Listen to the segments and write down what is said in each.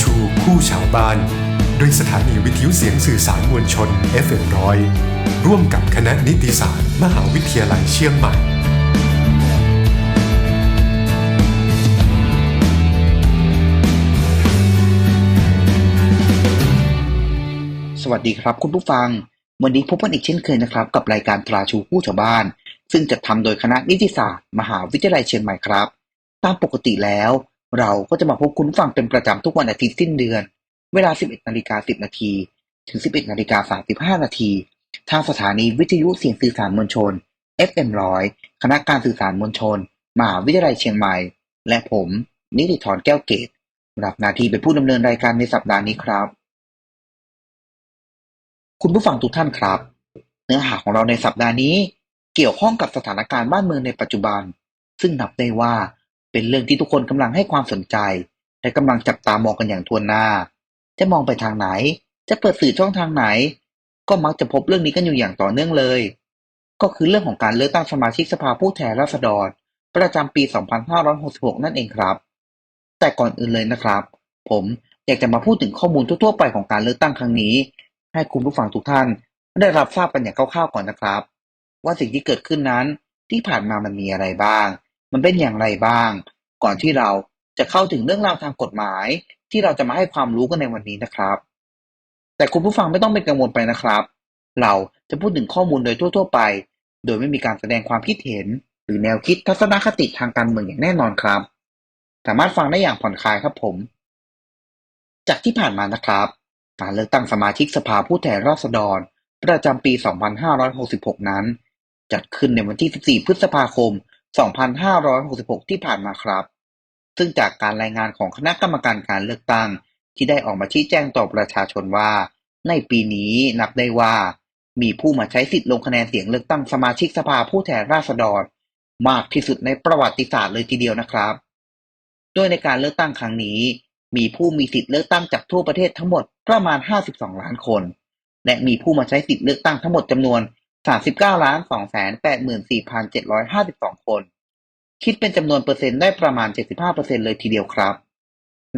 ชูคู่ชาวบ้าน โดยสถานีวิทยุเสียงสื่อสารมวลชน FM ร้อยร่วมกับคณะนิติศาสตร์ มหาวิทยาลัยเชียงใหม่สวัสดีครับคุณผู้ฟัง วันนี้พบกันอีกเช่นเคยนะครับ กับรายการตราชูผู้ชาวบ้าน ซึ่งจะทำโดยคณะนิติศาสตร์ มหาวิทยาลัยเชียงใหม่ครับ ตามปกติแล้ว เราก็จะมาพบคุณผู้ฟังเป็นประจำทุกวันอาทิตย์สิ้นเดือน เวลา 11นาฬิกา10 นาที ถึง 11นาฬิกา35 นาที ทางสถานีวิทยุเสียงสื่อสารมวลชน FM ร้อยคณะการสื่อสารมวลชน มหาวิทยาลัยเชียงใหม่ และผม นิติธรแก้วเกตรับหน้าที่เป็นผู้ดำเนินรายการในสัปดาห์นี้ครับ คุณผู้ฟังทุกท่านครับ เนื้อหาของเราในสัปดาห์นี้ เกี่ยวข้องกับสถานการณ์บ้านเมืองในปัจจุบัน ซึ่งนับได้ว่า เป็นเรื่องที่ทุกคนกำลังให้ความสนใจ และกำลังจับตามองกันอย่างทวนหน้า จะมองไปทางไหน จะเปิดสื่อช่องทางไหน ก็มักจะพบเรื่องนี้กันอยู่อย่างต่อเนื่องเลย ก็คือเรื่องของการเลือกตั้งสมาชิกสภาผู้แทนราษฎร ประจำปี 2566 นั่นเองครับ แต่ก่อนอื่นเลยนะครับ ผมอยากจะมาพูดถึงข้อมูลทั่วๆไปของการเลือกตั้งครั้งนี้ ให้คุณผู้ฟังทุกท่าน ได้รับทราบกันอย่างคร่าวๆก่อนนะครับ ว่าสิ่งที่เกิดขึ้นนั้นที่ผ่านมามันมีอะไรบ้าง มันเป็นอย่างไรบ้าง ก่อนที่เราจะเข้าถึงเรื่องราวทางกฎหมาย ที่เราจะมาให้ความรู้กันในวันนี้นะครับ แต่คุณผู้ฟังไม่ต้องเป็นกังวลไปนะครับ เราจะพูดถึงข้อมูลโดยทั่ว ๆ ไป โดยไม่มีการแสดงความคิดเห็น หรือแนวคิดทัศนคติทางการเมืองอย่างแน่นอนครับ สามารถฟังได้อย่างผ่อนคลายครับผม จากที่ผ่านมานะครับ การเลือกตั้งสมาชิกสภาผู้แทนราษฎร ประจำปี 2566 นั้นจัดขึ้นในวันที่ 14 พฤษภาคม 2566ที่ผ่านมาครับ ซึ่งจากการรายงานของคณะกรรมการการเลือกตั้ง ที่ได้ออกมาชี้แจงต่อประชาชนว่า ในปีนี้นับได้ว่า มีผู้มาใช้สิทธิ์ลงคะแนนเสียงเลือกตั้งสมาชิกสภาผู้แทนราษฎร มากที่สุดในประวัติศาสตร์เลยทีเดียวนะครับโดยในการเลือกตั้งครั้งนี้ มีผู้มีสิทธิ์เลือกตั้งจากทั่วประเทศทั้งหมดประมาณ 52 ล้านคน และมีผู้มาใช้สิทธิ์เลือกตั้งทั้งหมดจำนวน 39ล้าน284,752คน คิดเป็นจำนวนเปอร์เซ็นต์ได้ประมาณ75%เปอร์เซ็นเลยทีเดียวครับ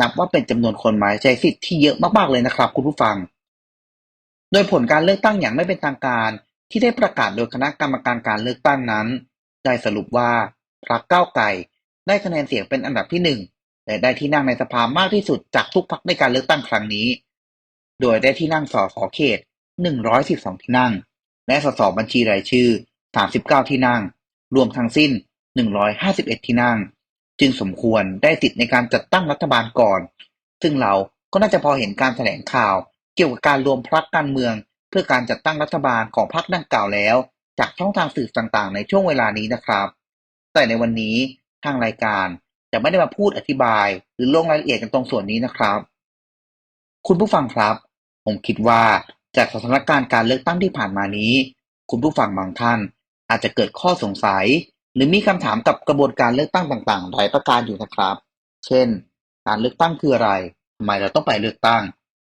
นับว่าเป็นจำนวนคนหมายใช้สิทธิ์ที่เยอะมากๆเลยนะครับ คุณผู้ฟัง โดยผลการเลือกตั้งอย่างไม่เป็นทางการที่ได้ประกาศโดยคณะกรรมการการเลือกตั้งนั้น ได้สรุปว่าพรรคก้าวไกลได้คะแนนเสียงเป็นอันดับที่หนึ่งและได้ที่นั่งในสภามากที่สุดจากทุกพรรคในการเลือกตั้งครั้งนี้ โดยได้ที่นั่งสสเขต 112 ที่นั่ง และสส บัญชีรายชื่อ39ที่นั่ง รวมทั้งสิ้น151ที่นั่ง จึงสมควรได้สิทธิในการจัดตั้งรัฐบาลก่อน ซึ่งเราก็น่าจะพอเห็นการแถลงข่าว เกี่ยวกับการรวมพรรคการเมือง เพื่อการจัดตั้งรัฐบาลของพรรคดังกล่าวแล้ว จากช่องทางสื่อต่างๆ ในช่วงเวลานี้นะครับ แต่ในวันนี้ทางรายการจะไม่ได้มาพูดอธิบาย หรือลงรายละเอียดกันตรงส่วนนี้นะครับ คุณผู้ฟังครับ ผมคิดว่า จากสถานการณ์การเลือกตั้งที่ผ่านมานี้ คุณผู้ฟังบางท่าน อาจจะเกิดข้อสงสัย หรือมีคำถามกับกระบวนการเลือกตั้งต่างๆหลายประการอยู่นะครับ เช่น การเลือกตั้งคืออะไรทำไมเราต้องไปเลือกตั้ง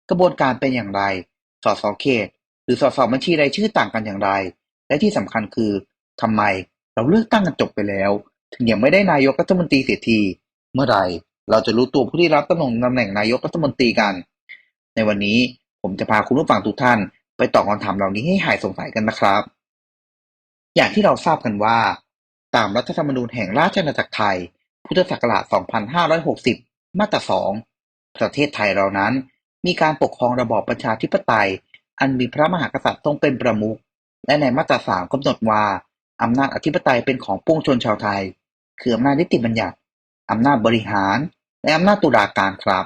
กระบวนการเป็นอย่างไร สสเขต หรือสสบัญชีรายชื่อต่างกันอย่างไร และที่สำคัญคือทำไมเราเลือกตั้งกันจบไปแล้ว ถึงยังไม่ได้นายกรัฐมนตรีเสียที เมื่อไหร่เราจะรู้ตัวผู้ที่รับตำแหน่งตำแหน่งนายกรัฐมนตรีกัน ในวันนี้ ผมจะพาคุณผู้ฟังทุกท่านไปตอบคำถามเหล่านี้ให้หายสงสัยกันนะครับ อย่างที่เราทราบกันว่า ตามรัฐธรรมนูญแห่งราชอาณาจักรไทย พุทธศักราช 2560 มาตรา 2 ประเทศไทยเรานั้น มีการปกครองระบอบประชาธิปไตย อันมีพระมหากษัตริย์ทรงเป็นประมุข และในมาตรา 3กำหนดว่าอำนาจอธิปไตยเป็นของปวงชนชาวไทย คืออำนาจนิติบัญญัติอำนาจบริหาร และอำนาจตุลาการครับ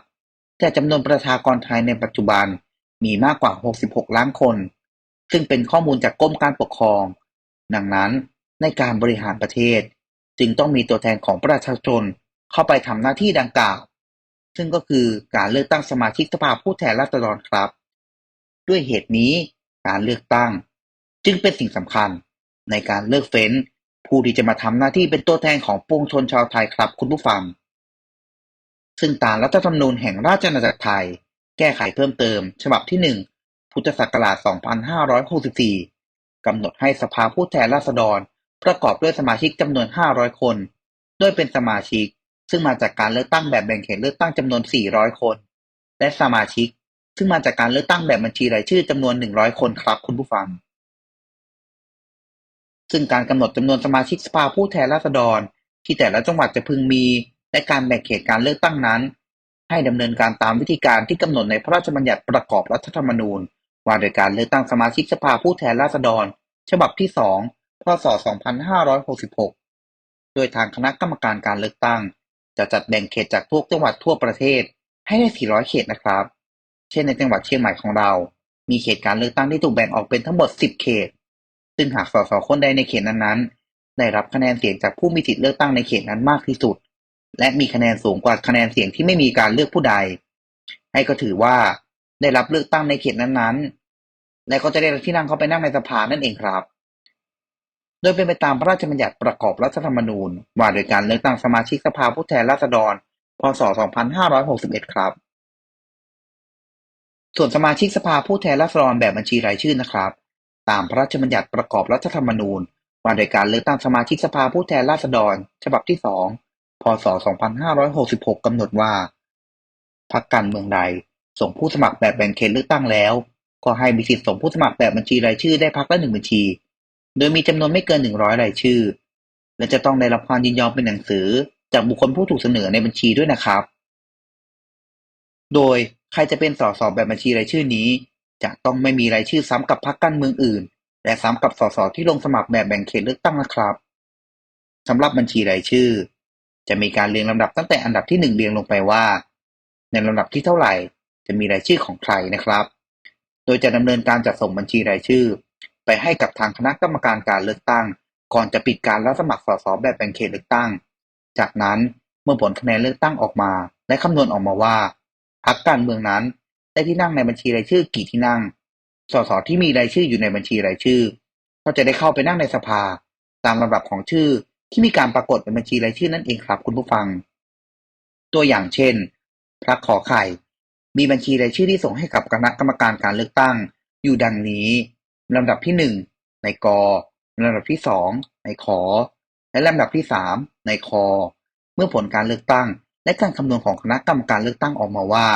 แต่จำนวนประชากรไทยในปัจจุบัน มีมากกว่า 66 ล้านคน ซึ่งเป็นข้อมูลจากกรมการปกครอง ดังนั้นในการบริหารประเทศ จึงต้องมีตัวแทนของประชาชนเข้าไปทำหน้าที่ดังกล่าว ซึ่งก็คือการเลือกตั้งสมาชิกสภาผู้แทนราษฎรครับ ด้วยเหตุนี้การเลือกตั้ง จึงเป็นสิ่งสำคัญในการเลือกเฟ้น ผู้ที่จะมาทำหน้าที่เป็นตัวแทนของปวงชนชาวไทยครับคุณผู้ฟัง ซึ่งตามรัฐธรรมนูญแห่งราชอาณาจักรไทย แก้ไขเพิ่มเติม ฉบับที่1พุทธศักราช 2564 กำหนดให้สภาผู้แทนราษฎร ประกอบด้วยสมาชิกจำนวน 500 คน โดยเป็นสมาชิก ซึ่งมาจากการเลือกตั้งแบบแบ่งเขตเลือกตั้งจำนวน 400 คน และสมาชิก ซึ่งมาจากการเลือกตั้งแบบบัญชีรายชื่อจำนวน 100 คนครับคุณผู้ฟัง ซึ่งการกำหนดจำนวนสมาชิกสภาผู้แทนราษฎร ที่แต่ละจังหวัดจะพึงมี และการแบ่งเขตการเลือกตั้งนั้น ให้ดำเนินการตามวิธีการที่กำหนดในพระราชบัญญัติประกอบรัฐธรรมนูญ ว่าโดยการเลือกตั้งสมาชิกสภาผู้แทนราษฎร ฉบับที่ 2 พศ 2566 โดยทางคณะกรรมการการเลือกตั้ง จะจัดแบ่งเขตจากทุกจังหวัดทั่วประเทศให้ได้ 400 เขตนะครับ เช่นในจังหวัดเชียงใหม่ของเรา มีเขตการเลือกตั้งที่ถูกแบ่งออกเป็นทั้งหมด 10 เขต ซึ่งหากสสคนใดในเขตนั้นๆ ได้รับคะแนนเสียงจากผู้มีสิทธิเลือกตั้งในเขตนั้นมากที่สุด และมีคะแนนสูงกว่าคะแนนเสียงที่ไม่มีการเลือกผู้ใด ให้ก็ถือว่าได้รับเลือกตั้งในเขตนั้นๆ และก็จะได้ที่นั่งเข้าไปนั่งในสภานั่นเองครับ โดยเป็นไปตามพระราชบัญญัติประกอบรัฐธรรมนูญ ว่าโดยการเลือกตั้งสมาชิกสภาผู้แทนราษฎร พศ 2561 ครับ ส่วนสมาชิกสภาผู้แทนราษฎรแบบบัญชีรายชื่อนะครับ ตามพระราชบัญญัติประกอบรัฐธรรมนูญว่าโดยการเลือกตั้งสมาชิกสภาผู้แทนราษฎร ฉบับที่2 พศ 2566 กำหนดว่า พรรคการเมืองใดส่งผู้สมัครแบบแบ่งเขตเลือกตั้งแล้ว ก็ให้มีสิทธิส่งผู้สมัครแบบบัญชีรายชื่อได้พรรคละหนึ่งบัญชี โดยมีจำนวนไม่เกิน 100 รายชื่อ และจะต้องได้รับความยินยอมเป็นหนังสือ จากบุคคลผู้ถูกเสนอในบัญชีด้วยนะครับ โดยใครจะเป็นสสแบบบัญชีรายชื่อนี้ จะต้องไม่มีรายชื่อซ้ำกับพรรคการเมืองอื่น และซ้ำกับสสที่ลงสมัครแบบแบ่งเขตเลือกตั้งนะครับสำหรับบัญชีรายชื่อ จะมีการเรียงลำดับตั้งแต่อันดับที่หนึ่งเรียงลงไปว่า ในลำดับที่เท่าไหร่ จะมีรายชื่อของใครนะครับ โดยจะดำเนินการจัดส่งบัญชีรายชื่อ ไปให้กับทางคณะกรรมการการเลือกตั้ง ก่อนจะปิดการรับสมัครสสแบบแบ่งเขตเลือกตั้ง จากนั้นเมื่อผลคะแนนเลือกตั้งออกมา และคำนวณออกมาว่าพรรคการเมืองนั้น ได้ที่นั่งในบัญชีรายชื่อกี่ที่นั่ง สสที่มีรายชื่ออยู่ในบัญชีรายชื่อ ก็จะได้เข้าไปนั่งในสภา ตามลำดับของชื่อ ที่มีการปรากฏในบัญชีรายชื่อนั่นเองครับคุณผู้ฟัง ตัวอย่างเช่น พรรคขอไข่ มีบัญชีรายชื่อที่ส่งให้กับคณะกรรมการการเลือกตั้ง อยู่ดังนี้ลำดับที่หนึ่งในกลำดับที่สองในขอ และลำดับที่สามในคอ เมื่อผลการเลือกตั้ง และการคำนวณของคณะกรรมการเลือกตั้งออกมาว่า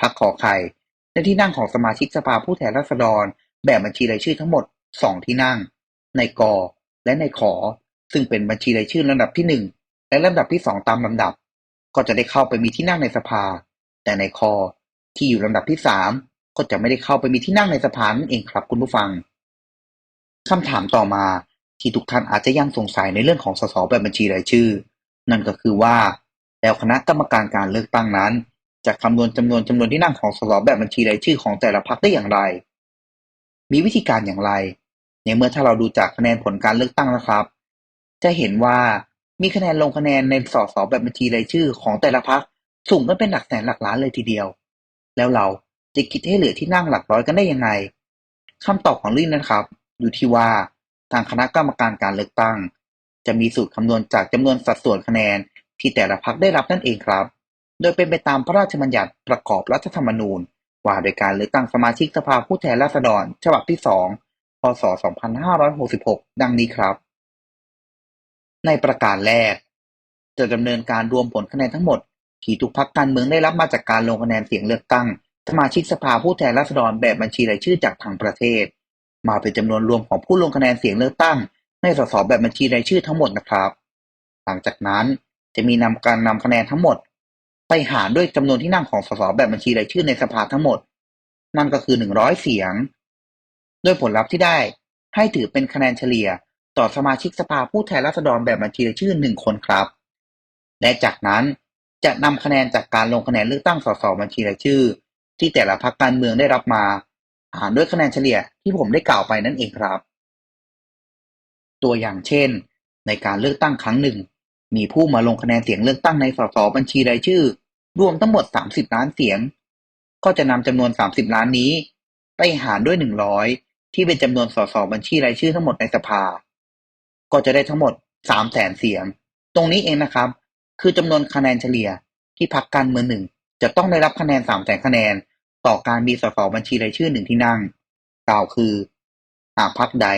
พรรคขอไข่ในที่นั่งของสมาชิกสภาผู้แทนราษฎร แบบบัญชีรายชื่อทั้งหมดสองที่นั่ง ในกและในขอ ซึ่งเป็นบัญชีรายชื่อลำดับที่หนึ่งและลำดับที่สองตามลำดับ ก็จะได้เข้าไปมีที่นั่งในสภา แต่ในคอที่อยู่ลำดับที่สามก็จะไม่ได้เข้าไปมีที่นั่งในสภานั่นเองครับคุณผู้ฟังคำถามต่อมาที่ทุกท่านอาจจะยังสงสัยในเรื่องของสสแบบบัญชีรายชื่อ นั่นก็คือว่า แล้วคณะกรรมการการเลือกตั้งนั้น จะคำนวณจำนวนจำนวนที่นั่งของสสแบบบัญชีรายชื่อของแต่ละพรรคได้อย่างไร มีวิธีการอย่างไร ในเมื่อถ้าเราดูจากคะแนนผลการเลือกตั้งนะครับ จะเห็นว่า มีคะแนนลงคะแนนในส ส แบบบัญชีรายชื่อของแต่ละพรรคสูงกันเป็นหลักแสนหลักล้านเลยทีเดียว แล้วเราจะคิดให้เหลือที่นั่งหลักร้อยกันได้ยังไงคำตอบของลื่นนะครับ อยู่ที่ว่าทางคณะกรรมการการเลือกตั้ง จะมีสูตรคำนวณจากจำนวนสัดส่วนคะแนนที่แต่ละพรรคได้รับนั่นเองครับ โดยเป็นไปตามพระราชบัญญัติประกอบรัฐธรรมนูญ ว่าโดยการเลือกตั้งสมาชิกสภาผู้แทนราษฎร ฉบับที่ 2 พศ 2566 ดังนี้ครับ ในประการแรก จะดำเนินการรวมผลคะแนนทั้งหมดที่ทุกพรรคการเมืองได้รับมาจากการลงคะแนนเสียงเลือกตั้ง สมาชิกสภาผู้แทนราษฎรแบบบัญชีรายชื่อจากทางประเทศ มาเป็นจำนวนรวมของผู้ลงคะแนนเสียงเลือกตั้ง ในสสแบบบัญชีรายชื่อทั้งหมดนะครับ หลังจากนั้นจะมีนำการนำคะแนนทั้งหมด ไปหารด้วยจำนวนที่นั่งของสสแบบบัญชีรายชื่อในสภาทั้งหมด นั่นก็คือ100เสียง โดยผลลัพธ์ที่ได้ให้ถือเป็นคะแนนเฉลี่ย ต่อสมาชิกสภาผู้แทนราษฎรแบบบัญชีรายชื่อ1คนครับ และจากนั้นจะนำคะแนนจากการลงคะแนนเลือกตั้งสสบัญชีรายชื่อ ที่แต่ละพรรคการเมืองได้รับมาหารด้วยคะแนนเฉลี่ยที่ผมได้กล่าวไปนั่นเองครับ ตัวอย่างเช่น ในการเลือกตั้งครั้งหนึ่ง มีผู้มาลงคะแนนเสียงเลือกตั้งในสสบัญชีรายชื่อ รวมทั้งหมด 30 ล้านเสียง ก็จะนำจำนวน 30 ล้านนี้ ไปหารด้วย 100 ที่เป็นจำนวนสสบัญชีรายชื่อทั้งหมดในสภา ก็จะได้ทั้งหมด3แสนเสียง ตรงนี้เองนะครับ คือจำนวนคะแนนเฉลี่ยที่พรรคการเมืองหนึ่งจะต้องได้รับคะแนน3แสนคะแนน ต่อการมีสสบัญชีรายชื่อหนึ่งที่นั่ง กล่าวคือ หากพรรคใด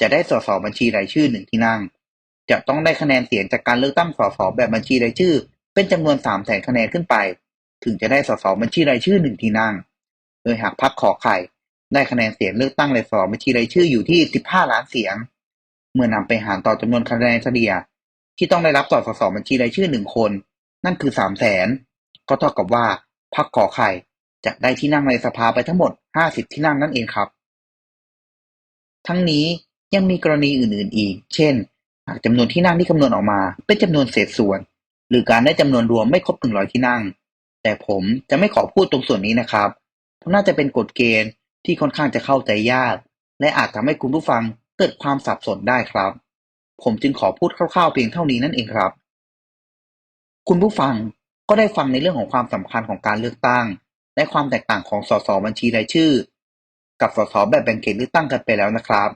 จะได้สสบัญชีรายชื่อหนึ่งที่นั่ง จะต้องได้คะแนนเสียงจากการเลือกตั้งสสแบบบัญชีรายชื่อ เป็นจำนวน3แสนคะแนนขึ้นไป ถึงจะได้สสบัญชีรายชื่อหนึ่งที่นั่ง โดยหากพรรคขอไข่ได้คะแนนเสียงเลือกตั้งในสสบัญชีรายชื่ออยู่ที่15ล้านเสียง เมื่อนำไปหารต่อจำนวนคะแนนเฉลี่ย ที่ต้องได้รับต่อสสบัญชีรายชื่อหนึ่งคน นั่นคือ3 0 0แสน ก็เท่ากับว่าพรรคขอไข่จะได้ที่นั่งในสภาไปทั้งหมด50ที่นั่งนั่นเองครับ ทั้งนี้ยังมีกรณีอื่นๆอีก เช่น หากจำนวนที่นั่งที่คำนวณออกมา เป็นจำนวนเศษส่วน หรือการได้จำนวนรวมไม่ครบ100ที่นั่ง แต่ผมจะไม่ขอพูดตรงส่วนนี้นะครับ เพราะน่าจะเป็นกฎเกณฑ์ที่ค่อนข้างจะเข้าใจยาก และอาจทำให้คุณผู้ฟัง เกิดความสับสนได้ครับ ผมจึงขอพูดคร่าวๆเพียงเท่านี้นั่นเองครับ คุณผู้ฟังก็ได้ฟังในเรื่องของความสำคัญของการเลือกตั้ง และความแตกต่างของสสบัญชีรายชื่อ กับสสแบบแบ่งเขตเลือกตั้งกันไปแล้วนะครับ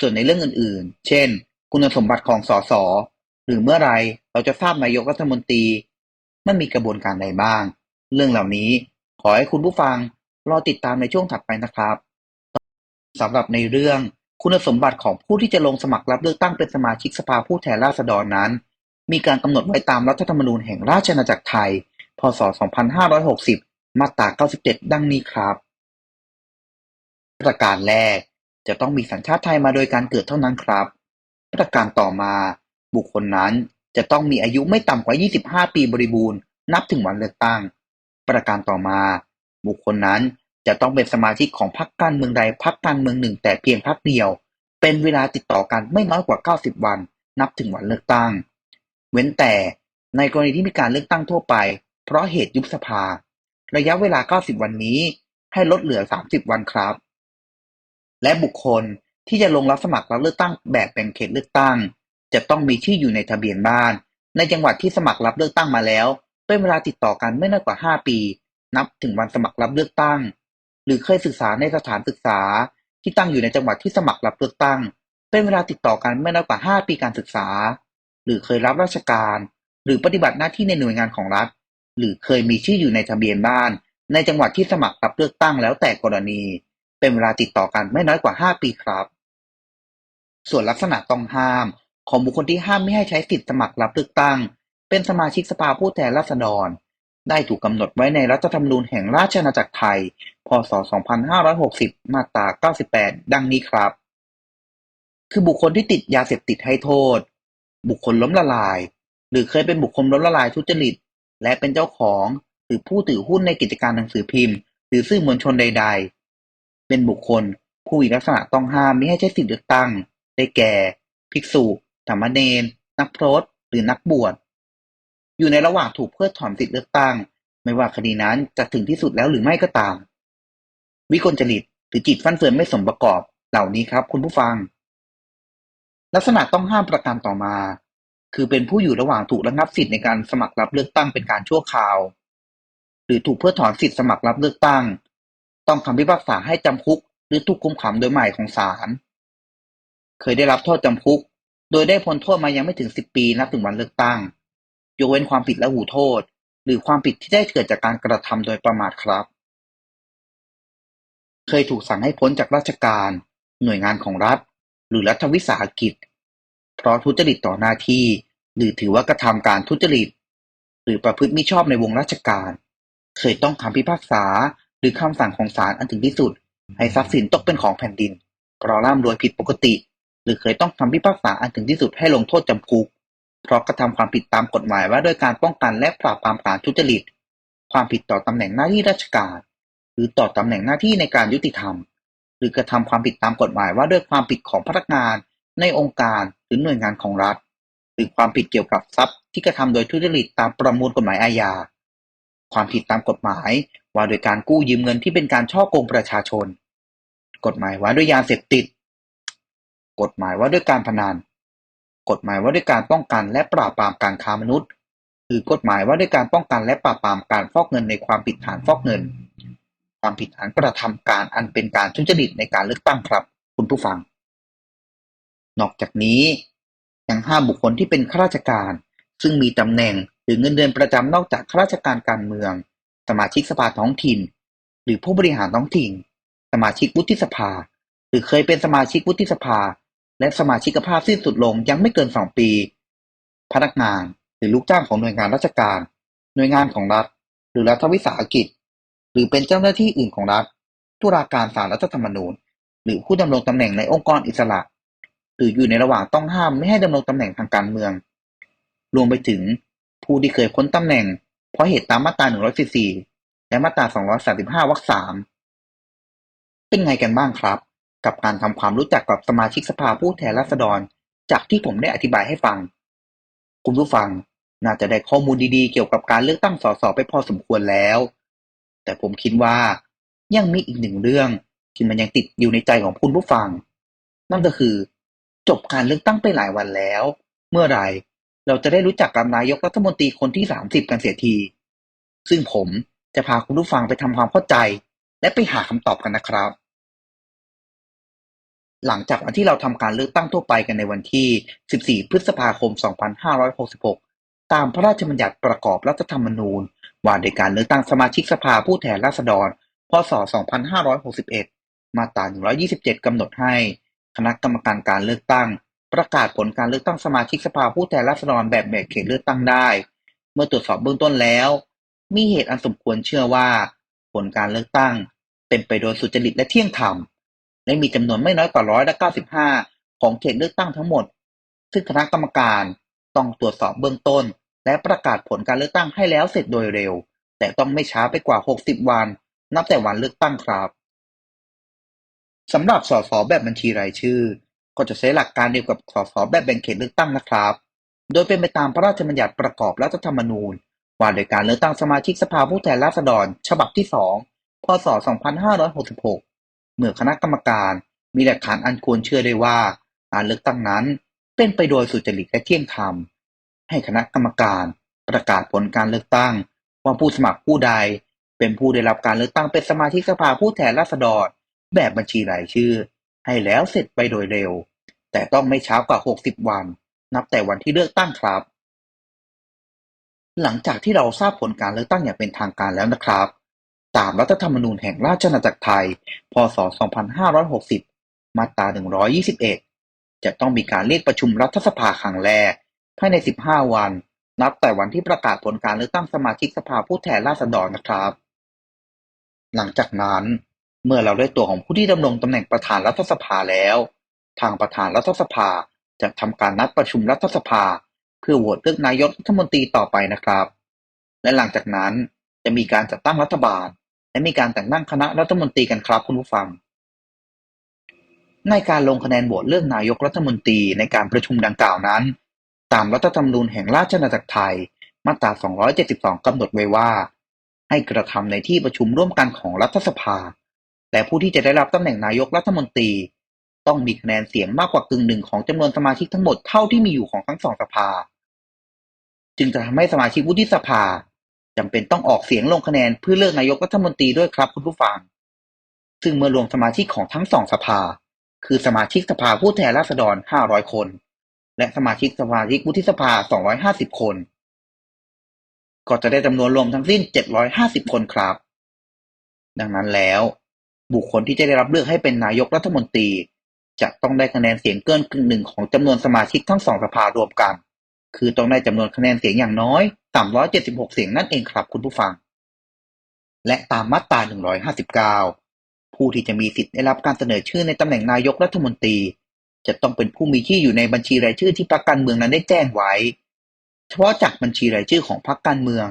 ส่วนในเรื่องอื่นๆ เช่น คุณสมบัติของสสหรือเมื่อไรเราจะทราบนายกรัฐมนตรี มันมีกระบวนการใดบ้าง เรื่องเหล่านี้ขอให้คุณผู้ฟังรอติดตามในช่วงถัดไปนะครับสำหรับในเรื่อง คุณสมบัติของผู้ที่จะลงสมัครรับเลือกตั้งเป็นสมาชิกสภาผู้แทนราษฎรนั้น มีการกำหนดไว้ตามรัฐธรรมนูญแห่งราชอาณาจักรไทย พศ 2560 มาตรา 97 ดังนี้ครับ ประการแรก จะต้องมีสัญชาติไทยมาโดยการเกิดเท่านั้นครับ ประการต่อมา บุคคลนั้นจะต้องมีอายุไม่ต่ำกว่า 25 ปีบริบูรณ์ นับถึงวันเลือกตั้ง ประการต่อมา บุคคลนั้น จะต้องเป็นสมาชิกของพรรคการเมืองใดพรรคการเมืองหนึ่งแต่เพียงพรรคเดียว เป็นเวลาติดต่อกันไม่น้อยกว่า 90 วัน นับถึงวันเลือกตั้ง เว้นแต่ในกรณีที่มีการเลือกตั้งทั่วไป เพราะเหตุยุบสภา ระยะเวลา 90 วันนี้ ให้ลดเหลือ 30 วันครับ และบุคคลที่จะลงรับสมัครรับเลือกตั้งแบบแบ่งเขตเลือกตั้ง จะต้องมีชื่ออยู่ในทะเบียนบ้าน ในจังหวัดที่สมัครรับเลือกตั้งมาแล้ว เป็นเวลาติดต่อกันไม่น้อยกว่า 5 ปี นับถึงวันสมัครรับเลือกตั้ง หรือเคยศึกษาในสถานศึกษาที่ตั้งอยู่ในจังหวัดที่สมัครรับเลือกตั้ง เป็นเวลาติดต่อกันไม่น้อยกว่า 5 ปีการศึกษา หรือเคยรับราชการ หรือปฏิบัติหน้าที่ในหน่วยงานของรัฐ หรือเคยมีชื่ออยู่ในทะเบียนบ้าน ในจังหวัดที่สมัครรับเลือกตั้งแล้วแต่กรณี เป็นเวลาติดต่อกันไม่น้อยกว่า 5 ปีครับ ส่วนลักษณะต้องห้าม ของบุคคลที่ห้ามไม่ให้ใช้สิทธิสมัครรับเลือกตั้ง เป็นสมาชิกสภาผู้แทนราษฎร ได้ถูกกำหนดไว้ในรัฐธรรมนูญแห่งราชอาณาจักรไทย พศ 2560 มาตรา 98 ดังนี้ครับ คือบุคคลที่ติดยาเสพติดให้โทษ บุคคลล้มละลาย หรือเคยเป็นบุคคลล้มละลายทุจริต และเป็นเจ้าของ หรือผู้ถือหุ้นในกิจการหนังสือพิมพ์ หรือสื่อมวลชนใด ๆ เป็นบุคคลผู้มีลักษณะต้องห้ามไม่ให้ใช้สิทธิเลือกตั้ง ได้แก่ ภิกษุสามเณร นักพรต หรือนักบวช อยู่ในระหว่างถูกเพิกถอนสิทธิเลือกตั้ง ไม่ว่าคดีนั้นจะถึงที่สุดแล้วหรือไม่ก็ตาม วิกลจริตหรือจิตฟั่นเฟือนไม่สมประกอบเหล่านี้ครับคุณผู้ฟัง ลักษณะต้องห้ามประการต่อมา คือเป็นผู้อยู่ระหว่างถูกระงับสิทธิในการสมัครรับเลือกตั้งเป็นการชั่วคราว หรือถูกเพิกถอนสิทธิสมัครรับเลือกตั้ง ต้องคำพิพากษาให้จำคุก หรือถูกคุมขังโดยหมายของศาลเคยได้รับโทษจำคุก โดยได้พ้นโทษมายังไม่ถึง10ปีนับถึงวันเลือกตั้ง ยกเว้นความผิดและหูโทษ หรือความผิดที่ได้เกิดจากการกระทำโดยประมาทครับ เคยถูกสั่งให้พ้นจากราชการ หน่วยงานของรัฐ หรือรัฐวิสาหกิจ เพราะทุจริตต่อหน้าที่ หรือถือว่ากระทำการทุจริต หรือประพฤติมิชอบในวงราชการ เคยต้องคำพิพากษา หรือคำสั่งของศาลอันถึงที่สุด ให้ทรัพย์สินตกเป็นของแผ่นดินเพราะร่ำรวยผิดปกติ หรือเคยต้องคำพิพากษาอันถึงที่สุดให้ลงโทษจำคุก เพราะกระทำความผิดตามกฎหมายว่าด้วยการป้องกันและปราบปรามการทุจริต ความผิดต่อตำแหน่งหน้าที่ราชการ หรือต่อตำแหน่งหน้าที่ในการยุติธรรม หรือกระทำความผิดตามกฎหมายว่าด้วยความผิดของพนักงานในองค์การหรือหน่วยงานของรัฐ หรือความผิดเกี่ยวกับทรัพย์ที่กระทำโดยทุจริตตามประมวลกฎหมายอาญา ความผิดตามกฎหมายว่าโดยการกู้ยืมเงินที่เป็นการช่อโกงประชาชน กฎหมายว่าด้วยยาเสพติด กฎหมายว่าด้วยการพนัน กฎหมายว่าด้วยการป้องกันและปราบปรามการค้ามนุษย์หรือกฎหมายว่าด้วยการป้องกันและปราบปรามการฟอกเงินในความผิดฐานฟอกเงิน ความผิดฐานกระทำการอันเป็นการทุจริตในการเลือกตั้งครับ คุณผู้ฟัง นอกจากนี้ยังห้ามบุคคลที่เป็นข้าราชการ ซึ่งมีตำแหน่งหรือเงินเดือนประจำนอกจากข้าราชการการเมือง สมาชิกสภาท้องถิ่น หรือผู้บริหารท้องถิ่น สมาชิกวุฒิสภา หรือเคยเป็นสมาชิกวุฒิสภา และสมาชิกภาพสิ้นสุดลงยังไม่เกินสองปี พนักงานหรือลูกจ้างของหน่วยงานราชการ หน่วยงานของรัฐ หรือรัฐวิสาหกิจ หรือเป็นเจ้าหน้าที่อื่นของรัฐตุลาการศาลรัฐธรรมนูญ หรือผู้ดำรงตำแหน่งในองค์กรอิสระ หรืออยู่ในระหว่างต้องห้ามไม่ให้ดำรงตำแหน่งทางการเมือง รวมไปถึงผู้ที่เคยพ้นตำแหน่ง เพราะเหตุตามมาตรา 114 และมาตรา 235 วรรค 3 เป็นไงกันบ้างครับ กับการทำความรู้จักกับสมาชิกสภาผู้แทนราษฎร จากที่ผมได้อธิบายให้ฟัง คุณผู้ฟังน่าจะได้ข้อมูลดีๆ เกี่ยวกับการเลือกตั้งสสไปพอสมควรแล้ว แต่ผมคิดว่ายังมีอีกหนึ่งเรื่องที่มันยังติดอยู่ในใจของคุณผู้ฟัง นั่นก็คือ จบการเลือกตั้งไปหลายวันแล้ว เมื่อไหร่เราจะได้รู้จักกับนายกรัฐมนตรีคนที่30กันเสียที ซึ่งผมจะพาคุณผู้ฟังไปทำความเข้าใจ และไปหาคำตอบกันนะครับ หลังจากวันที่เราทำการเลือกตั้งทั่วไปกันในวันที่ 14 พฤษภาคม 2566 ตามพระราชบัญญัติประกอบรัฐธรรมนูญ ว่าด้วยการเลือกตั้งสมาชิกสภาผู้แทนราษฎร พศ 2561 มาตรา 127 กำหนดให้ คณะกรรมการการเลือกตั้ง ประกาศผลการเลือกตั้งสมาชิกสภาผู้แทนราษฎรแบบแบ่งเขตเลือกตั้งได้ เมื่อตรวจสอบเบื้องต้นแล้ว มีเหตุอันสมควรเชื่อว่า ผลการเลือกตั้ง เป็นไปโดยสุจริตและเที่ยงธรรม และมีจำนวนไม่น้อยกว่าร้อยละ 95 ของเขตเลือกตั้งทั้งหมด ซึ่งคณะกรรมการต้องตรวจสอบเบื้องต้น และประกาศผลการเลือกตั้งให้แล้วเสร็จโดยเร็ว แต่ต้องไม่ช้าไปกว่า 60 วัน นับแต่วันเลือกตั้งครับสำหรับสสแบบบัญชีรายชื่อ ก็จะใช้หลักการเดียวกับสสแบบแบ่งเขตเลือกตั้งนะครับ โดยเป็นไปตามพระราชบัญญัติประกอบรัฐธรรมนูญ ว่าโดยการเลือกตั้งสมาชิกสภาผู้แทนราษฎร ฉบับที่ 2 พศ 2566 เมื่อคณะกรรมการมีหลักฐานอันควรเชื่อได้ว่าการเลือกตั้งนั้นเป็นไปโดยสุจริตและเที่ยงธรรม ให้คณะกรรมการประกาศผลการเลือกตั้ง ว่าผู้สมัครผู้ใดเป็นผู้ได้รับการเลือกตั้งเป็นสมาชิกสภาผู้แทนราษฎร แบบบัญชีรายชื่อ ให้แล้วเสร็จไปโดยเร็ว แต่ต้องไม่ช้ากว่า 60 วัน นับแต่วันที่เลือกตั้งครับ หลังจากที่เราทราบผลการเลือกตั้งอย่างเป็นทางการแล้วนะครับ ตามรัฐธรรมนูญแห่งราชอาณาจักรไทย พศ 2560 มาตรา 121 จะต้องมีการเรียกประชุมรัฐสภาครั้งแรก ภายใน 15 วัน นับแต่วันที่ประกาศผลการเลือกตั้งสมาชิกสภาผู้แทนราษฎรนะครับ หลังจากนั้น เมื่อเราได้ตัวของผู้ที่ดำรงตำแหน่งประธานรัฐสภาแล้ว ทางประธานรัฐสภาจะทำการนัดประชุมรัฐสภา เพื่อโหวตเลือกนายกรัฐมนตรีต่อไปนะครับ และหลังจากนั้นจะมีการจัดตั้งรัฐบาล และมีการแต่งตั้งคณะรัฐมนตรีกันครับคุณผู้ฟัง ในการลงคะแนนโหวตเลือกนายกรัฐมนตรีในการประชุมดังกล่าวนั้น ตามรัฐธรรมนูญแห่งราชอาณาจักรไทย มาตรา 272 กำหนดไว้ว่า ให้กระทำในที่ประชุมร่วมกันของรัฐสภา และผู้ที่จะได้รับตำแหน่งนายกรัฐมนตรี ต้องมีคะแนนเสียงมากกว่ากึ่งหนึ่งของจำนวนสมาชิกทั้งหมดเท่าที่มีอยู่ของทั้งสองสภา จึงจะทำให้สมาชิกวุฒิสภา จำเป็นต้องออกเสียงลงคะแนนเพื่อเลือกนายกรัฐมนตรีด้วยครับคุณผู้ฟัง ซึ่งเมื่อรวมสมาชิกของทั้งสองสภา คือสมาชิกสภาผู้แทนราษฎร 500 คน และสมาชิกสมาชิกวุฒิสภา 250 คน ก็จะได้จำนวนรวมทั้งสิ้น 750 คนครับ ดังนั้นแล้ว บุคคลที่จะได้รับเลือกให้เป็นนายกรัฐมนตรี จะต้องได้คะแนนเสียงเกินกึ่งหนึ่งของจำนวนสมาชิกทั้งสองสภารวมกัน คือต้องได้จำนวนคะแนนเสียงอย่างน้อย 376 เสียงนั่นเองครับคุณผู้ฟัง และตามมาตรา 159 ผู้ที่จะมีสิทธิ์ได้รับการเสนอชื่อในตำแหน่งนายกรัฐมนตรี จะต้องเป็นผู้มีชื่ออยู่ในบัญชีรายชื่อที่พรรคการเมืองนั้นได้แจ้งไว้ เฉพาะจากบัญชีรายชื่อของพรรคการเมือง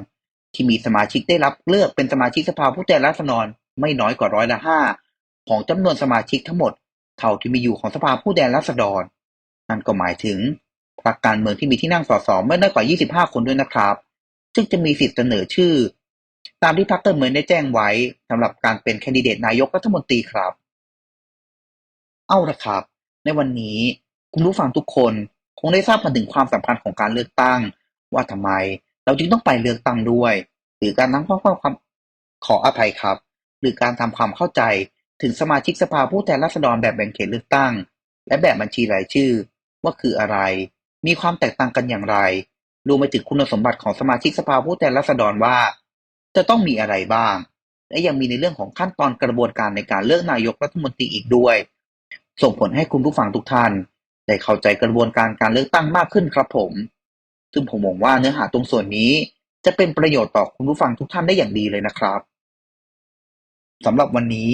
ที่มีสมาชิกได้รับเลือกเป็นสมาชิกสภาผู้แทนราษฎรไม่น้อยกว่าร้อยละห้าของจำนวนสมาชิกทั้งหมดเท่าที่มีอยู่ของสภาผู้แทนราษฎรนั่นก็หมายถึง พรรคการเมืองที่มีที่นั่งส ส ไม่น้อยกว่า 25 คนด้วยนะครับ ซึ่งจะมีสิทธิ์เสนอชื่อ ตามที่พรรคการเมืองได้แจ้งไว้สำหรับการเป็นแคนดิเดตนายกรัฐมนตรีครับ เอาละครับ ในวันนี้คุณผู้ฟังทุกคนคงได้ทราบกันถึงความสำคัญของการเลือกตั้ง ว่าทำไมเราจึงต้องไปเลือกตั้งด้วย หรือการทั้งความความขออภัยครับ หรือการทำความเข้าใจถึงสมาชิกสภาผู้แทนราษฎรแบบแบ่งเขตเลือกตั้ง และแบบบัญชีรายชื่อว่าคืออะไร มีความแตกต่างกันอย่างไร รวมไปถึงคุณสมบัติของสมาชิกสภาผู้แทนราษฎรว่า จะต้องมีอะไรบ้าง และยังมีในเรื่องของขั้นตอนกระบวนการในการเลือกนายกรัฐมนตรีอีกด้วย ส่งผลให้คุณผู้ฟังทุกท่านได้เข้าใจกระบวนการการเลือกตั้งมากขึ้นครับผม ซึ่งผมมองว่าเนื้อหาตรงส่วนนี้ จะเป็นประโยชน์ต่อคุณผู้ฟังทุกท่านได้อย่างดีเลยนะครับสำหรับวันนี้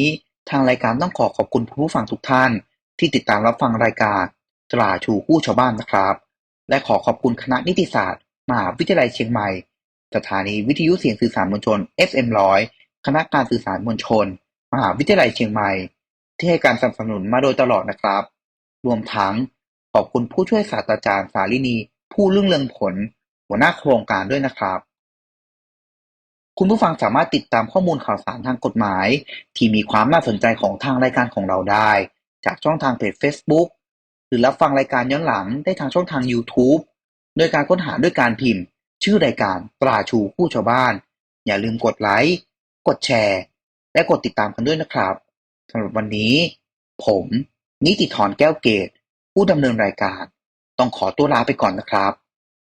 ทางรายการต้องขอขอบคุณคุณผู้ฟังทุกท่าน ที่ติดตามรับฟังรายการตราชูคู่ชาวบ้านนะครับ และขอขอบคุณคณะนิติศาสตร์ มหาวิทยาลัยเชียงใหม่ สถานีวิทยุเสียงสื่อสารมวลชน FM ร้อยคณะการสื่อสารมวลชน มหาวิทยาลัยเชียงใหม่ ที่ให้การสนับสนุนมาโดยตลอดนะครับ รวมทั้งขอบคุณผู้ช่วยศาสตราจารย์สาลินี ผู้เรื่องเรืองผล หัวหน้าโครงการด้วยนะครับ คุณผู้ฟังสามารถติดตามข้อมูลข่าวสารทางกฎหมาย ที่มีความน่าสนใจของทางรายการของเราได้ จากช่องทางเพจ Facebook หรือรับฟังรายการย้อนหลังได้ทางช่องทาง YouTube โดยการค้นหาด้วยการพิมพ์ ชื่อรายการปราชูผู้ชาวบ้าน อย่าลืมกดไลค์ กดแชร์ และกดติดตามกันด้วยนะครับสำหรับวันนี้ ผม นิติธรแก้วเกต ผู้ดำเนินรายการ ต้องขอตัวลาไปก่อนนะครับ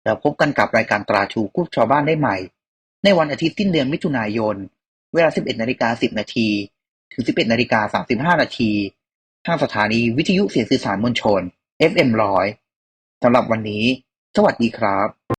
แล้วพบกันกับรายการตราชูผู้ชาวบ้านได้ใหม่ ในวันอาทิตย์สิ้นเดือนมิถุนายน เวลา 11นาฬิกา10นาทีถึง 11นาฬิกา35นาที ทางสถานีวิทยุเสียงสื่อสารมวลชน FM ร้อย สำหรับวันนี้ สวัสดีครับ